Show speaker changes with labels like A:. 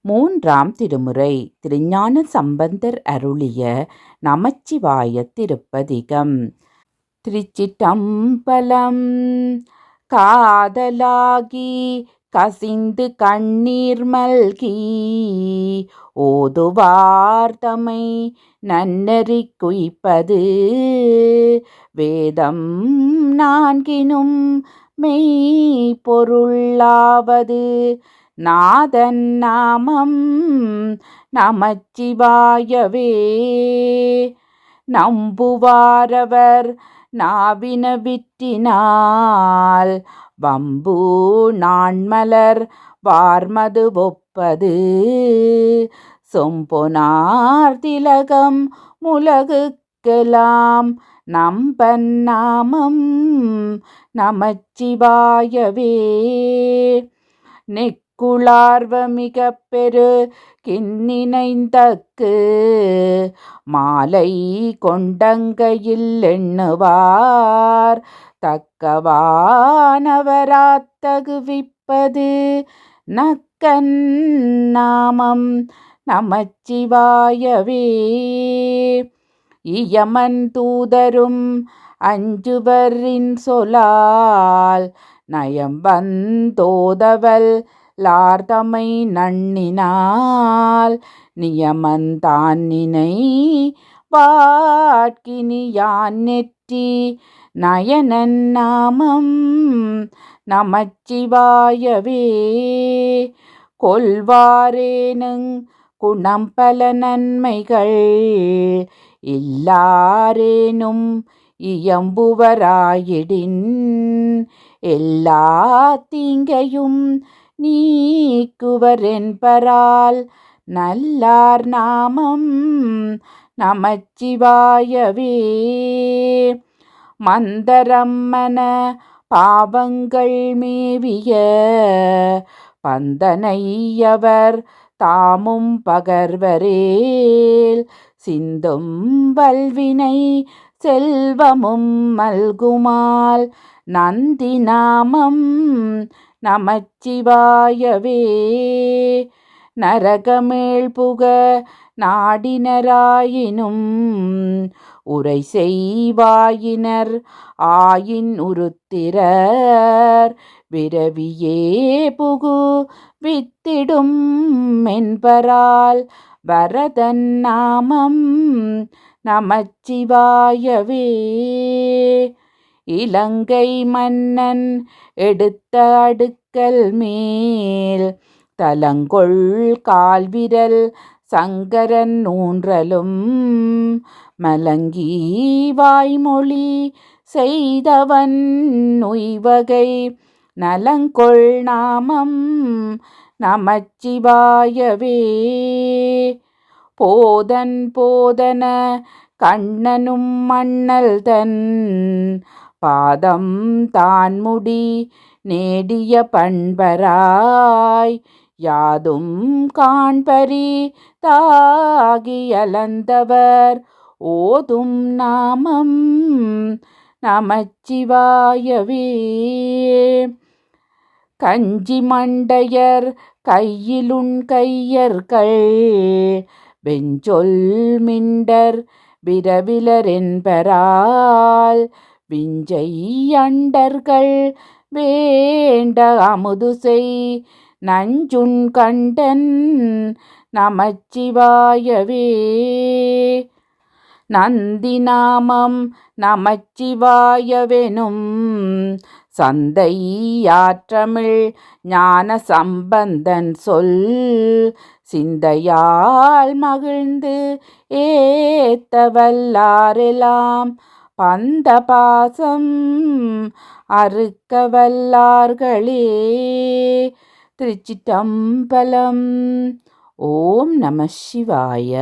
A: மூன்றாம் திருமுறை. திருஞான சம்பந்தர் அருளிய நமச்சிவாய திருப்பதிகம். திருச்சிட்டம்பலம் காதலாகி கசிந்து கண்ணீர் மல்கி ஓதுவார்த்தமை நன்னறி குய்ப்பது. வேதம் நான்கினும் மெய் பொருளாவது நாதன் நாமம் நமச்சிவாயவே. நம்புவாரவர் நாவின விற்றினால் வம்பு நான்மலர் வார்மது ஒப்பது. சொம்பொனார் திலகம் முலகுக்கெலாம் நம்பன் நாமம் நமச்சிவாயவே. நெக் குளார்வ மிக பெரு கிண்ணினைந்தக்கு மாலை கொண்டங்கையில் எண்ணுவார். தக்கவானவராத்தகுவிப்பது நக்கன் நாமம் நமச்சிவாயவே. இயமன் தூதரும் அஞ்சுவரின் சொலால் நயம் வந்தோதவல் லார்தமை நண்ணினால் நியமந்தான் நினை வாட்கினியான் நெற்றி நயனன் நாமம் நமச்சிவாயவே. கொள்வாரேனுங் குணம் பல நன்மைகள் எல்லாரேனும் இயம்புவராயிடின் எல்லா தீங்கையும் நீக்குவரென்பரால் நல்லார் நாமம் நமச்சிவாயவே. மந்தரம்மன பாவங்கள் மேவிய பந்தனையவர் தாமும் பகர்வரேல் சிந்தும் வல்வினை செல்வமும் மல்குமால் நந்தி நாமம் நமச்சிவாயவே. நரகமேள் புக நாடினராயினும் உரை செய்வாயினர் ஆயின் உருத்திரர். விரவியே புகு வித்திடும் என்பரால் வரதன் நாமம் நமச்சிவாயவே. இலங்கை மன்னன் எடுத்த அடுக்கல் மேல். தலங்கொள் கால்விரல் சங்கரன் ஊன்றலும். மலங்கி வாய்மொழி செய்தவன் உய்வகை. நலங்கொள் நாமம் நமச்சிவாயவே. போதன் போதன கண்ணனும் மண்ணல் தன் பாதம் தான்முடி நேடிய பண்பராய். யாதும் காண்பரி தாகியலந்தவர். ஓதும் நாமம் நமச்சிவாயவே. கஞ்சி மண்டையர் கையிலுண் கையர்கள். வெஞ்சொல் மிண்டர் விரவிலரென்பரால் விஞ்சை அண்டர்கள் வேண்ட அமுது செய். நஞ்சுண் கண்டன் நமச்சிவாயவே. நந்தி நாமம் நமச்சிவாயவெனும். சந்தை யாற்றமிழ் ஞான சம்பந்தன் சொல். சிந்தையால் மகிழ்ந்து ஏத்த வல்லாரெலாம் பந்த பாசம் அறுக்க வல்லார்களே திருச்சிட்டம்பலம். ஓம் நம சிவாய.